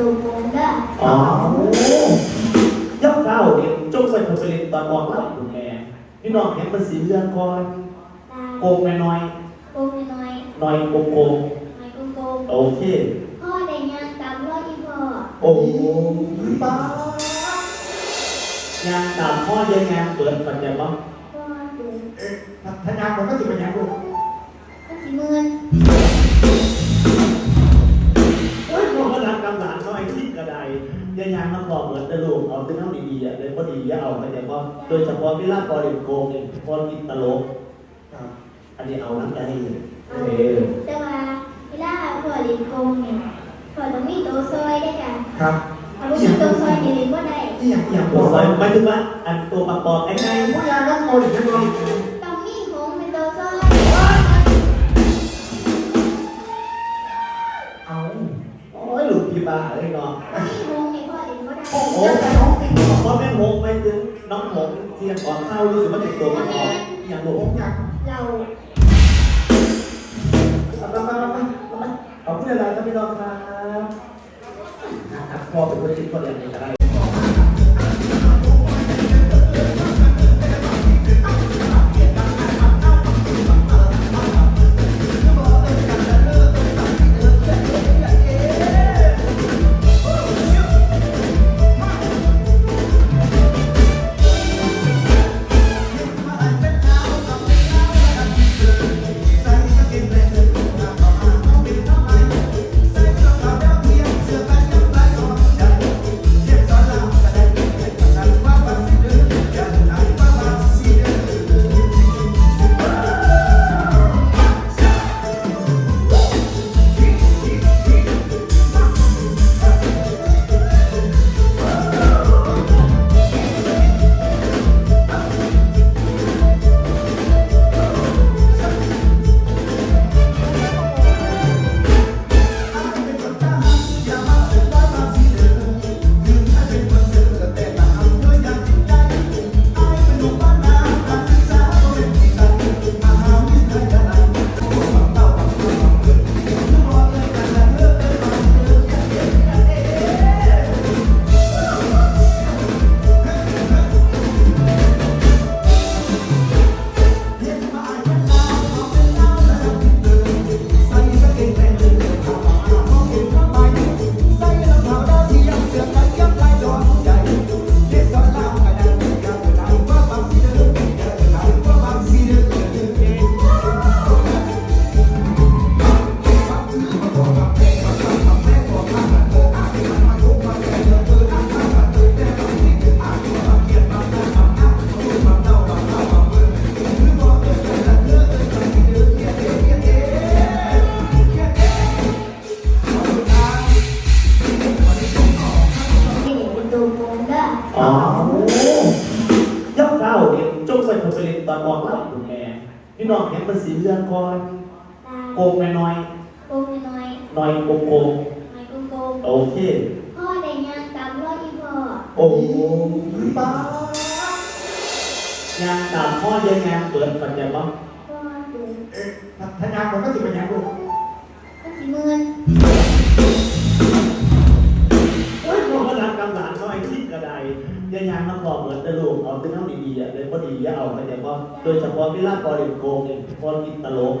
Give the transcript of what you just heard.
ตัวโกงเด้ออ๋อยักษ์เก้าเด็กจงไปทำไปเรียนตอนมองเล่าคุณแม่พี่น้องเห็นมันสีเรืองก่อนตาโกงน้อยโกงน้อยๆน้อยโกงโกงน้อยโกงโกงโอเคพ่อได้ยางตามรอยอีพ่อโอ้ป้างานตามพ่อเยอะงานเปิดปัญญาบ้างพ่อดูเอ๊ะถ้างานมันก็สิเป็นยังลูกมันสิมืนโอ้ ยังงานมาบอกเหมือนแต่ลูกเอาเป็นเท่าดีๆอะเลยพอดีอย่าเอาไปแต่ว่าโดยเฉพาะเวลาพอเล่นโกงเนี่ยพอกินตลกครับอันนี้เอาน้ำใจให้เลยเอาเออแต่ว่าเวลาพ่อเล่นโกงเนี่ยพ่อต้องมีตัวซอยได้กันครับถ้าบ่มีตัวซอยนี่เล่นบ่ได้นี่อย่างอย่างตัตัววซอยหมายถึงว่าอันตัวประกอบไอ้ไงผู้ยาน้ำโกนอีกแล้วต้อง โอ้ยหลุดพี่บ้าเลยเนาะมีของนี่พ่อเล่นบ่ได้โอ้โหแต่น้องติดเพราะแม่หงไปถึงน้องหงเทียนก่อนเข้ารู้สึกว่าเป็นตัวประกอบอย่างหลผงมอยากเราไปไปไปไปขอบคุณอะไรครับพี่น้องครับนะครับพ่อเป็นคนคิดคนอย่างนี้ก็ได้ มองเล่าคุณแม่พี่น้องเห็นมันสีเรืองก่อนตาโกงน้อยโกงน้อยๆน้อยโกงโกงน้อยโกงโกงโอเค พ่อได้ยางตามรอยอีพ่อโอ้ป้างานตามพ่อเยอะงานเปิดปัญญาบ้างพ่อดูเอ๊ะถ้างานมันก็สิเป็นยังลูก เหมือนแต่ลูกเอาเป็นเท่าดีๆอะเลยพอดีอย่าเอาไปแต่ว่าโดยเฉพาะเวลาพอเล่นโกงเนี่ยพอกินตลก